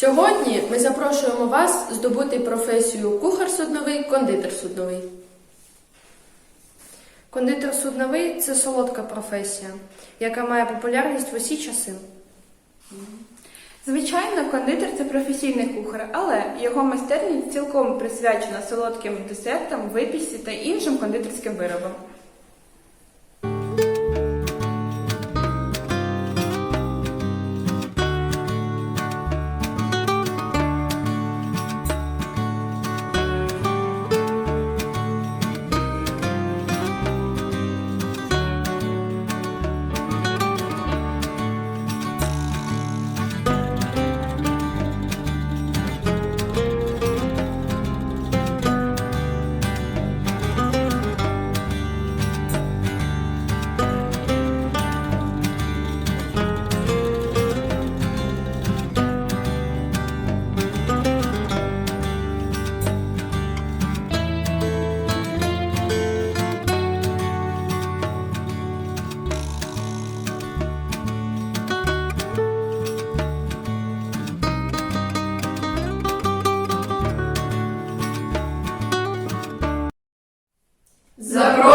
Сьогодні ми запрошуємо вас здобути професію кухар судновий, кондитер судновий. Кондитер судновий це солодка професія, яка має популярність в усі часи. Звичайно, кондитер це професійний кухар, але його майстерність цілком присвячена солодким десертам, випічці та іншим кондитерським виробам. Запрошуємо